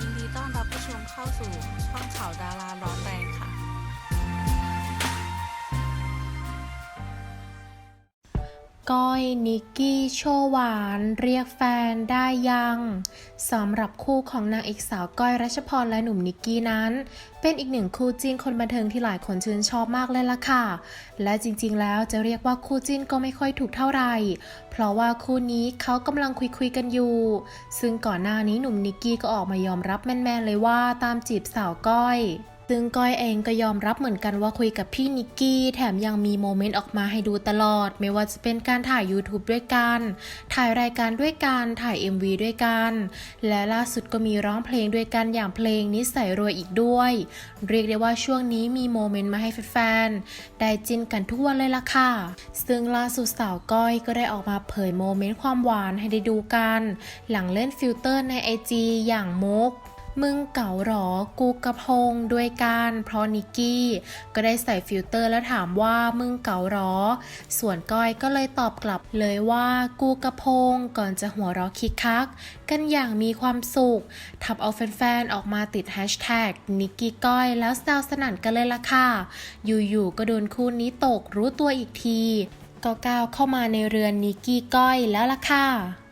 ยินดีต้อนรับผู้ชมเข้าสู่ช่องข่าวดาราร้อน ก้อยนิกกี้โชว์หวาน เรียกแฟนได้ยังสำหรับคู่ของนางเอกสาวก้อยรัชพรและหนุ่มนิกกี้นั้น เป็นอีกหนึ่งคู่จิ้นคนบันเทิงที่หลายคนชื่นชอบมากเลยล่ะค่ะ และจริงๆแล้วจะเรียกว่าคู่จิ้นก็ไม่ค่อยถูกเท่าไหร่ เพราะว่าคู่นี้เขากำลังคุยๆกันอยู่ ซึ่งก่อนหน้านี้หนุ่มนิกกี้ก็ออกมายอมรับแมนๆเลยว่าตามจีบสาวก้อย ซึ่งก้อยเองก็ยอมรับเหมือนกันว่าคุยกับพี่นิกกี้ แถมยังมีโมเมนต์ออกมาให้ดูตลอด ไม่ว่าจะเป็นการถ่าย YouTube ด้วยกัน ถ่ายรายการด้วยกัน ถ่าย MV ด้วยกัน และล่าสุดก็มีร้องเพลงด้วยกันอย่างเพลงนิสัยรวยอีกด้วย เรียกได้ว่าช่วงนี้มีโมเมนต์มาให้แฟนๆ ได้จินกันทุกวันเลยล่ะค่ะ ซึ่งล่าสุดสาวก้อยก็ได้ออกมาเผยโมเมนต์ความหวานให้ได้ดูกัน หลังเล่นฟิลเตอร์ใน IG อย่างมุก มึงเก๋าหรอ กูกระพงด้วยกัน เพราะนิกกี้ ก็ได้ใส่ฟิลเตอร์แล้วถามว่ามึงเก๋าหรอ ส่วนก้อยก็เลยตอบกลับเลยว่ากูกระพงก่อนจะหัวเราะคิกคัก กันอย่างมีความสุขทับเอาแฟนๆ ออกมาติดแฮชแท็กนิกกี้ก้อยแล้วแซวสนั่นกันเลยล่ะค่ะ อยู่ๆ ก็โดนคู่นี้ตกรู้ตัวอีกที ก็ก้าวเข้ามาในเรือนนิกกี้ก้อยแล้วล่ะค่ะ